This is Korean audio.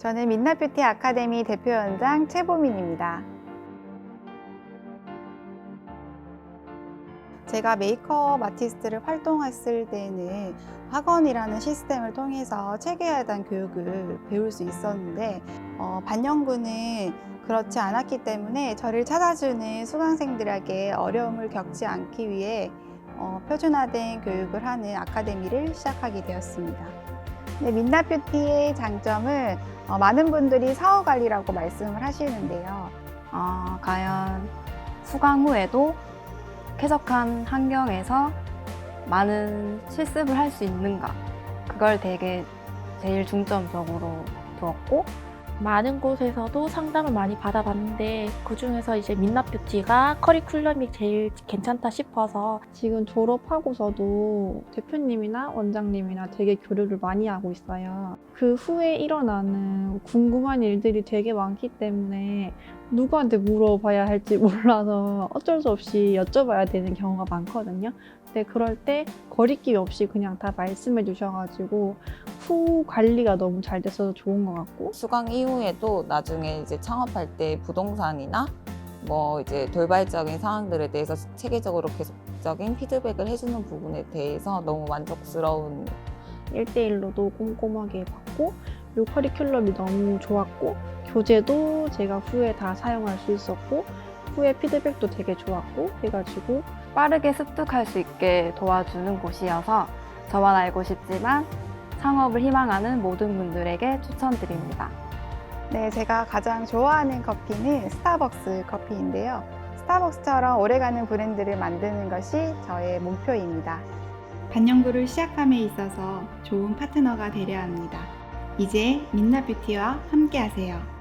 저는 민나뷰티 아카데미 대표연장 최보민입니다. 제가 메이크업 아티스트를 활동했을 때는 학원이라는 시스템을 통해서 체계화된 교육을 배울 수 있었는데 어, 반영구는 그렇지 않았기 때문에 저를 찾아주는 수강생들에게 어려움을 겪지 않기 위해 어, 표준화된 교육을 하는 아카데미를 시작하게 되었습니다. 네, 민나뷰티의 장점은 어, 많은 분들이 사후 관리라고 말씀을 하시는데요. 어, 과연 수강 후에도 쾌적한 환경에서 많은 실습을 할 수 있는가? 그걸 되게 제일 중점적으로 두었고, 많은 곳에서도 상담을 많이 받아봤는데 그 중에서 이제 민낯뷰티가 커리큘럼이 제일 괜찮다 싶어서 지금 졸업하고서도 대표님이나 원장님이나 되게 교류를 많이 하고 있어요. 그 후에 일어나는 궁금한 일들이 되게 많기 때문에 누구한테 물어봐야 할지 몰라서 어쩔 수 없이 여쭤봐야 되는 경우가 많거든요. 근데 그럴 때 거리낌 없이 그냥 다 말씀해 주셔가지고 후 관리가 너무 잘 돼서 좋은 것 같고. 수강 이후에도 나중에 이제 창업할 때 부동산이나 뭐 이제 돌발적인 상황들에 대해서 체계적으로 계속적인 피드백을 해주는 부분에 대해서 너무 만족스러운 1대1로도 꼼꼼하게 받고 요 커리큘럼이 너무 좋았고 교재도 제가 후에 다 사용할 수 있었고 후에 피드백도 되게 좋았고 해가지고 빠르게 습득할 수 있게 도와주는 곳이어서 저만 알고 싶지만 창업을 희망하는 모든 분들에게 추천드립니다. 네, 제가 가장 좋아하는 커피는 스타벅스 커피인데요. 스타벅스처럼 오래가는 브랜드를 만드는 것이 저의 목표입니다. 반영구를 시작함에 있어서 좋은 파트너가 되려 합니다. 이제 민나뷰티와 함께하세요.